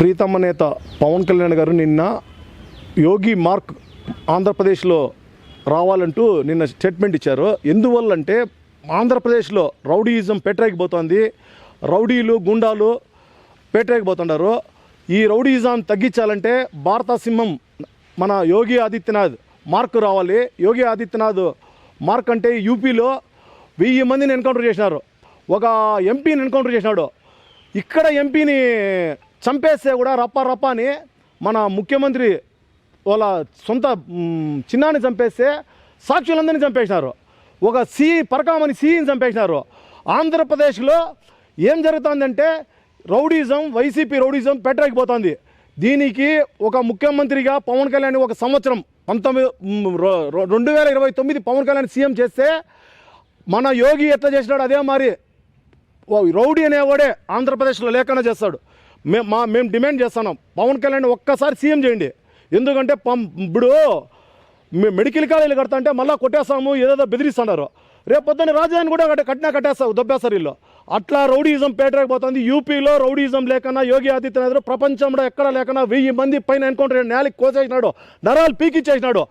ప్రీతమ్మ నేత పవన్ కళ్యాణ్ గారు నిన్న యోగి మార్క్ ఆంధ్రప్రదేశ్లో రావాలంటూ నిన్న స్టేట్మెంట్ ఇచ్చారు. ఎందువల్లంటే ఆంధ్రప్రదేశ్లో రౌడీయిజం పెట్టరేకపోతోంది రౌడీలు గుండాలు పెట్టరేకపోతున్నారు ఈ రౌడీయిజం తగ్గించాలంటే భారత సింహం మన యోగి ఆదిత్యనాథ్ మార్క్ రావాలి. యోగి ఆదిత్యనాథ్ మార్క్ అంటే యూపీలో వెయ్యి మందిని ఎన్కౌంటర్ చేసినారు. ఒక ఎంపీని ఎన్కౌంటర్ చేసినాడు. ఇక్కడ ఎంపీని చంపేస్తే కూడా రప్ప రప్ప అని మన ముఖ్యమంత్రి వాళ్ళ సొంత చిన్నాన్ని చంపేస్తే సాక్షులందరినీ చంపేసినారు. ఒక సి పరకామని సీఈని చంపేసినారు. ఆంధ్రప్రదేశ్లో ఏం జరుగుతుందంటే రౌడీజం వైసీపీ రౌడీజం పెట్టలేకపోతుంది దీనికి ఒక ముఖ్యమంత్రిగా పవన్ కళ్యాణ్ ఒక సంవత్సరం పంతొమ్మిది రెండు వేల ఇరవై తొమ్మిది పవన్ కళ్యాణ్ సీఎం చేస్తే మన యోగి ఎట్లా చేసినాడు అదే మరి ఓ రౌడీ అనేవాడే ఆంధ్రప్రదేశ్లో లేకుండా చేస్తాడు. మేము మా మేము డిమాండ్ చేస్తున్నాం. పవన్ కళ్యాణ్ ఒక్కసారి సీఎం చేయండి. ఎందుకంటే పం ఇప్పుడు మేము మెడికల్ కాలేజీలు కడతా అంటే మళ్ళీ కొట్టేస్తాము ఏదేదో బెదిరిస్తున్నారు. రేపు పొద్దున్న రాజధాని కూడా కట్టినా కట్టేస్తావు దొబ్బేస్తారు వీళ్ళు. అట్లా రౌడీజం పేటరేకపోతుంది. యూపీలో రౌడీజం లేకన్నా యోగి ఆదిత్యనాథ్ ప్రపంచంలో ఎక్కడ లేకన్నా వెయ్యి మంది పైన ఎన్కౌంటర్ నేలకి కోసేసినాడు. నరాలు పీకిచ్చేసినాడు.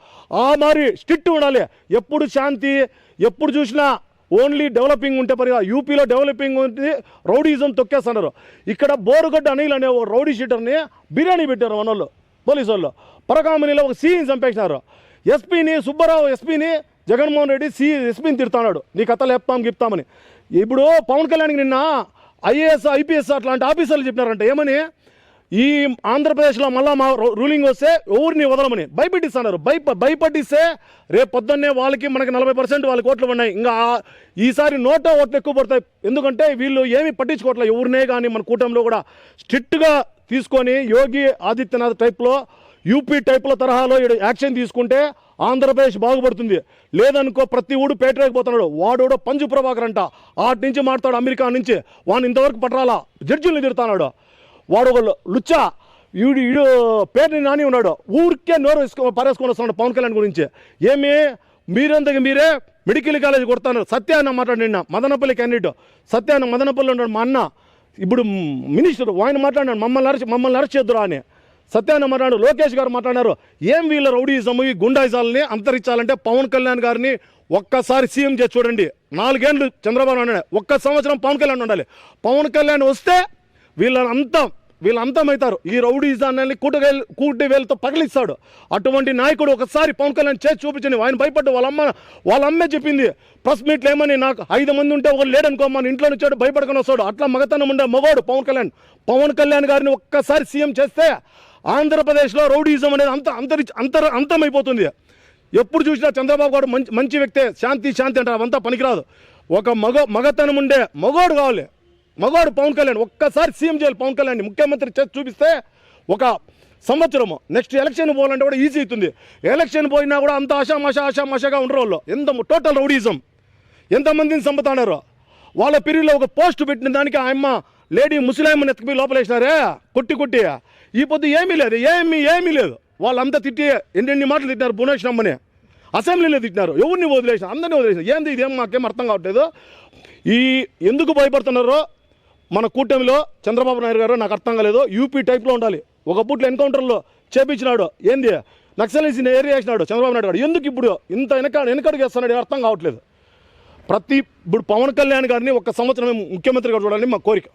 ఆ మరి స్టిట్ ఉండాలి. ఎప్పుడు శాంతి ఎప్పుడు చూసినా ఓన్లీ డెవలపింగ్ ఉంటే పని యూపీలో డెవలపింగ్ ఉంది రౌడీజం తొక్కేస్తున్నారు. ఇక్కడ బోరుగడ్డ అనిల్ అనే ఒక రౌడీ షీటర్ని బిర్యానీ పెట్టారు మన పోలీసు వాళ్ళు పరకామణిలో ఒక సీఈని చంపేసినారు. ఎస్పీని సుబ్బారావు ఎస్పీని జగన్మోహన్ రెడ్డి సి ఎస్పీని తిడుతున్నాడు. నీ కథలు చెప్తాం చెప్తామని. ఇప్పుడు పవన్ కళ్యాణ్కి నిన్న ఐఏఎస్ ఐపీఎస్ అట్లాంటి ఆఫీసర్లు చెప్పినారంట. ఏమని? ఈ ఆంధ్రప్రదేశ్లో మళ్ళా మా రూ- రూలింగ్ వస్తే ఎవరిని వదలమని? భయపెట్టిస్తున్నారు. భయప భయపట్టిస్తే రేపు పొద్దున్నే వాళ్ళకి మనకి నలభై పర్సెంట్ వాళ్ళకి ఓట్లు ఉన్నాయి. ఇంకా ఈసారి నోటో ఓట్లు ఎక్కువ పడతాయి. ఎందుకంటే వీళ్ళు ఏమీ పట్టించుకోవట్లేదు ఎవరినే కానీ మన కూటమిలో కూడా స్ట్రిక్ట్గా తీసుకొని యోగి ఆదిత్యనాథ్ టైప్లో యూపీ టైప్లో తరహాలో ఈడ యాక్షన్ తీసుకుంటే ఆంధ్రప్రదేశ్ బాగుపడుతుంది. లేదనుకో ప్రతి ఊడు పేటరేకపోతున్నాడు వాడు పంజు ప్రభాకర్ అంట. ఆటి నుంచి మాట్లాడు అమెరికా నుంచి. వాడిని ఇంతవరకు పట్టరాలా? జడ్జిల్ని తిడుతున్నాడు. వాడు ఒక లుచ్చా వీడు వీడు పేరుని నాని ఉన్నాడు. ఊరికే నోరు వేసుకో పరేసుకొని వస్తున్నాడు పవన్ కళ్యాణ్ గురించి. ఏమి? మీరంతగా మీరే మెడికల్ కాలేజ్ కొడతాను సత్య అన్న మాట్లాడి నిన్న మదనపల్లి క్యాండిడేట్. సత్య అన్న మదనపల్లి ఉన్నాడు మా అన్న. ఇప్పుడు మినిస్టర్ ఆయన మాట్లాడినాడు మమ్మల్ని అరెస్ట్ మమ్మల్ని అరెస్ట్ చేద్దురా అని. సత్యాన్న మాట్లాడు లోకేష్ గారు మాట్లాడారు ఏం వీళ్ళ రౌడీజము ఈ గుండాయిజాలని అంతరించాలంటే పవన్ కళ్యాణ్ గారిని ఒక్కసారి సీఎం చేసి చూడండి. నాలుగేండ్లు చంద్రబాబు నాయుడు ఒక్క సంవత్సరం పవన్ కళ్యాణ్ ఉండాలి. పవన్ కళ్యాణ్ వస్తే వీళ్ళని వీళ్ళు అంతమవుతారు ఈ రౌడీజాన్ని కూటవేలు కూటి వేలతో పగిలిస్తాడు. అటువంటి నాయకుడు ఒకసారి పవన్ కళ్యాణ్ చేసి చూపించండి ఆయన భయపడ్డు. వాళ్ళ అమ్మ వాళ్ళ అమ్మే చెప్పింది ప్రెస్ మీట్లు ఏమని నాకు ఐదు మంది ఉంటే ఒకరు లేడనుకో మన ఇంట్లో వచ్చాడు భయపడుకొని వస్తాడు. అట్లా మగతనం ఉండే మగవాడు పవన్ కళ్యాణ్. పవన్ కళ్యాణ్ గారిని ఒక్కసారి సీఎం చేస్తే ఆంధ్రప్రదేశ్లో రౌడీజం అనేది అంత అంతరి అంతర అంతమైపోతుంది. ఎప్పుడు చూసినా చంద్రబాబు గారు మంచి మంచి వ్యక్తే. శాంతి శాంతి అంటారు. అవంతా పనికిరాదు. ఒక మగ మగతనం ఉండే మగవాడు కావాలి. మగవాడు పవన్ కళ్యాణ్ ఒక్కసారి సీఎం చేయాలి పవన్ కళ్యాణ్ ముఖ్యమంత్రి చేసి చూపిస్తే ఒక సంవత్సరము నెక్స్ట్ ఎలక్షన్ పోవాలంటే కూడా ఈజీ అవుతుంది. ఎలక్షన్ పోయినా కూడా అంత ఆషామాషా ఆషామాషాగా ఉండరు వాళ్ళు. ఎంత టోటల్ రౌడీజం. ఎంతమందిని చంపుతున్నారు వాళ్ళ పీరియడ్లో ఒక పోస్ట్ పెట్టిన దానికి ఆ అమ్మ లేడీ ముసలాయమ్మని ఎత్తుకుపోయి లోపలేసినారే కొట్టి కొట్టి. ఈ పొద్దు ఏమీ లేదు ఏమీ ఏమీ లేదు. వాళ్ళంతా తిట్టి ఎన్నెన్ని మాటలు తిట్టినారు భువనేశ్వరం అమ్మని. అసెంబ్లీలో తిట్టినారు. ఎవరిని వదిలేసిన? అందరినీ వదిలేసిన? ఏంది ఇదేం మాకేం అర్థం కావట్లేదు? ఈ ఎందుకు భయపడుతున్నారో? మన కూటమిలో చంద్రబాబు నాయుడు గారు నాకు అర్థం కాలేదు. యూపీ టైప్లో ఉండాలి. ఒక పూట్ల ఎన్కౌంటర్లో చేపించినాడు. ఏంది? నక్సలైజ్ ఏరియా వేసినాడు చంద్రబాబు నాయుడు గారు. ఎందుకు ఇప్పుడు ఇంత వెనక వెనకడుగు వేస్తున్నాడు అర్థం కావట్లేదు. ప్రతి ఇప్పుడు పవన్ కళ్యాణ్ గారిని ఒక సంవత్సరం ముఖ్యమంత్రిగా చూడాలని మా కోరిక.